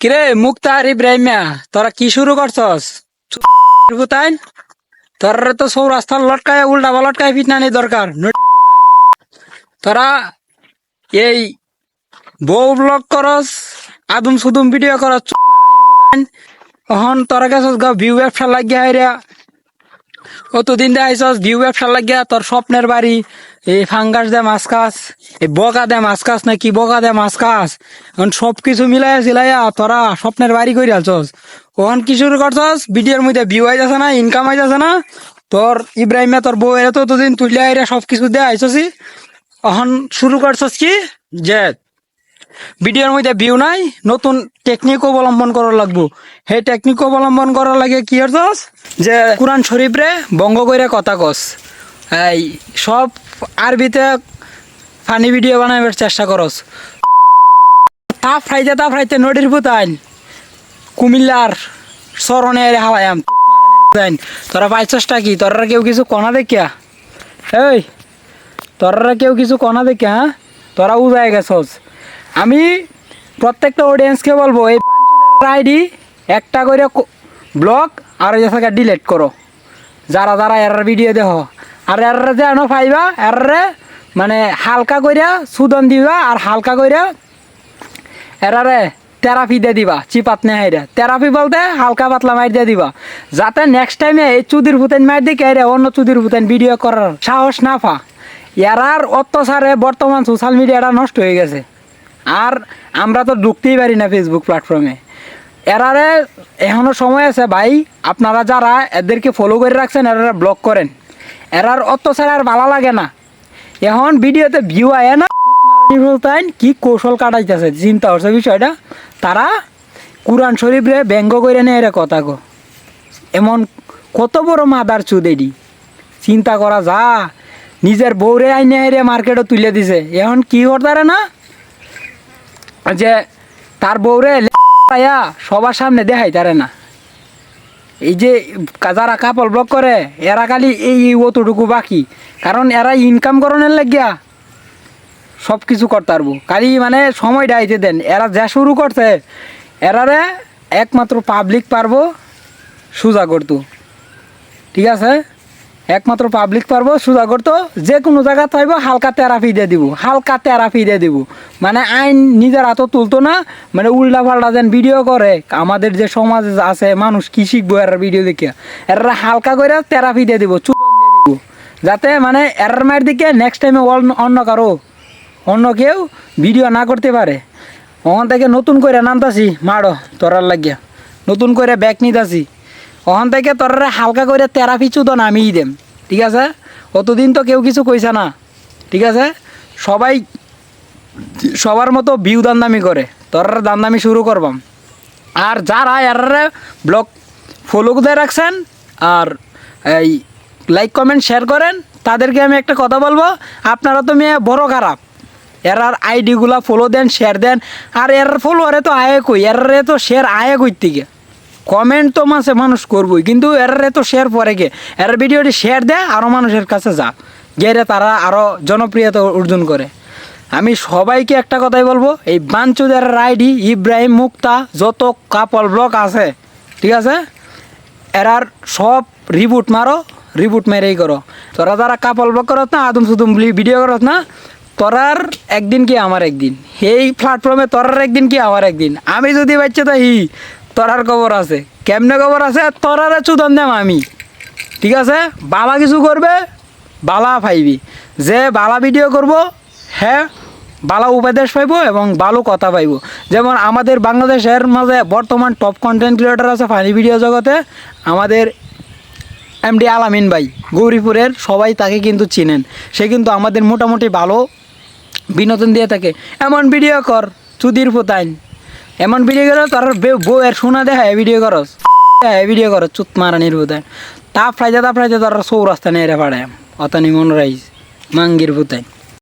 কিরে মুক্তার ইব্রাহিমিয়া, তোরা কি শুরু করছস? বুতাইন তোরা তো সব রাস্তার লটকায় উল্টা লটকায় ফিটনানি দরকার তোরা এই বউ ব্লগ করস, আদম সুদুম ভিডিও করস এখন তোরা গেছস গা ভিউ ব্যবসা লাগিয়া হাইরা অতদিন দে আইসস ভিউ ব্যবসা লাগিয়া তোর স্বপ্নের বাড়ি এই ফাঙ্গাস দে মাছ খাস এই বগা দে মাছ খাস না কি বগা দে মাছ খাস এখন সব কিছু মিলাইয়া সিলাইয়া তোরা স্বপ্নের বাড়ি করে আলছস। ওখান কি শুরু করছস? ভিডিওর মধ্যে ভিউ আইতাছে না ইনকাম আইতাছে না? তোর ইব্রাহিমে তোর বউ এরা তো অতদিন তুলে আইরা সব কিছু দে আইসছি এখন শুরু করছস কি? যে ভিডিওর মধ্যে ভিউ নাই, নতুন টেকনিক অবলম্বন করার লাগবো। সেই টেকনিক অবলম্বন করার লাগে কি হচ্ছস যে কোরআন শরীফ রে বঙ্গ করে কথা কস। এই, সব আরবিতে ফানি ভিডিও বানাবার চেষ্টা করস। তা ফ্রাইতে তা ফ্রাইতে নদীর পুতাইন কুমিল্লার স্মরণে হাওয়ায়াম তোরা পাইছসটা কি? তোরা কেউ কিছু কণা দেখিয়া? এই তোরা কেউ কিছু কণা দেখিয়া হ্যাঁ? তোরা উজায় গেছস। আমি প্রত্যেকটা অডিয়েন্সকে বলব, এই আইডি একটা করে ব্লগ আর ওই জায়গা ডিলেট করো। যারা যারা এর ভিডিও দেহ আর এর যে আনো পাইবা এর মানে হালকা কইরা সুদন দিবা আর হালকা কইরা এরারে থেরাপি দিয়ে দিবা, চিপাত নে হাইরা। থেরাপি বলতে হালকা পাতলা মার দিয়ে দিবা। যাতে নেক্সট টাইমে এই চুদির ভূতেন মার দিকে এরে অন্য চুদির ভূতেন ভিডিও করার সাহস না পা। এরার অত্যাচারে বর্তমান সোশ্যাল মিডিয়াটা নষ্ট হয়ে গেছে। আর আমরা তো ঢুকতেই পারি না ফেসবুক প্ল্যাটফর্মে এরারে এখনও সময় আছে ভাই, আপনারা যারা এদেরকে ফলো করে রাখছেন, এরা ব্লক করেন। এরার অত্যাচার আর ভালো লাগে না। এখন ভিডিওতে ভিউ আয় না তাই কি কৌশল কাটাইতেছে, চিন্তা হচ্ছে বিষয়টা। তারা কোরআন শরীফ রে ব্যঙ্গ করে নেয় এরা কথা গো। এমন কত বড় মাদার চুদেডি চিন্তা করা যা, নিজের বউরে আইনে হাইরে মার্কেটে তুলে দিছে। এখন কি করতারে না? যে তার বউরে সবার সামনে দেখাই তারে না। এই যে যারা কাপড় ব্লক করে, এরা খালি এই অতটুকু বাকি। কারণ এরা ইনকাম করণের লাগিয়া সব কিছু করতে পারব। খালি মানে সময় ডাইতে দেন। এরা যা শুরু করছে, এরারে একমাত্র পাবলিক পারব সোজা করতো ঠিক আছে? একমাত্র পাবলিক পারব সোজা করতো যে কোনো জায়গা পাইবো হালকা তেরাপি দিয়ে দিব, হালকা তেরাপি দিয়ে দিব। মানে আইন নিজের হাতও তুলতো না মানে উল্টা পাল্টা যেন ভিডিও করে। আমাদের যে সমাজ আছে, মানুষ কি শিখব এর ভিডিও দেখিয়া এরা হালকা করে তেরাপি দিয়ে দিব চুপ দিয়ে দিব। যাতে মানে এর মায়ের দিকে নেক্সট টাইমে অন্য কারও, অন্য কেউ ভিডিও না করতে পারে। ওখান থেকে নতুন করে নামতাছি, মারো তোরার লাগিয়া। নতুন করে ব্যাগ নিতাছি। ওখান থেকে তোরা হালকা করে তেরাপি চুদো নামিয়ে দেম। ঠিক আছে? অতদিন তো কেউ কিছু কইছে না। ঠিক আছে? সবাই সবার মতো ভিউ দান্দামি করে। তোরা দান্দামি শুরু করবাম। আর যারা এরারে ব্লগ ফলো করে রাখছেন আর এই লাইক কমেন্ট শেয়ার করেন, তাদেরকে আমি একটা কথা বলব। আপনারা তো মেয়ে বড় খারাপ। এরার আইডিগুলা ফলো দেন শেয়ার দেন। আর এর ফলোয়ারে তো আয়ে কই? এরারে তো শেয়ার আয়ে কই থেকে? কমেন্ট তো মাসে মানুষ করবই, কিন্তু এর তো শেয়ার পরে গে। এর ভিডিওটি শেয়ার দেয় আরও মানুষের কাছে যা। গেলে তারা আরও জনপ্রিয়তা অর্জন করে। আমি সবাইকে একটা কথাই বলব, এই বাঞ্চুদের রাইডি ইব্রাহিম মুক্তা যত কাপল ব্লক আছে, ঠিক আছে? এরার সব রিবুট মারো রিবুট মেরেই করো। তোরা যারা কাপল ব্লক করত না, আদম সুদম ভিডিও করত না, তোরার একদিন কি আমার একদিন? এই প্ল্যাটফর্মে তোরার একদিন কি আমার একদিন? আমি যদি বাচ্চা তো হি তোরার খবর আছে। কেমনে খবর আছে? তোরারে চুদন দেম আমি। ঠিক আছে? বালা কিছু করবে, বালা পাইবি যে বালা ভিডিও করব হ্যাঁ ভালো উপদেশ পাইব এবং ভালো কথা পাইব। যেমন আমাদের বাংলাদেশের মাঝে বর্তমান টপ কন্টেন্ট ক্রিয়েটার আছে ফানি ভিডিও জগতে, আমাদের এমডি আলামিন ভাই, গৌরীপুরের, সবাই তাকে কিন্তু চিনেন। সে কিন্তু আমাদের মোটামুটি ভালো বিনোদন দিয়ে থাকে। এমন ভিডিও কর, চুদির পোতাইন এমন ভিডিও করো, তার এর শোনা দেখা ভিডিও করস ভিডিও করো, চুত মারা নির্বুতায় তা ফ্রাইজা তা ফ্রাইজা তার সৌরাস্তা রে পাড়ায়। অতানি মন রাইস মাঙ্গির ভূতাইন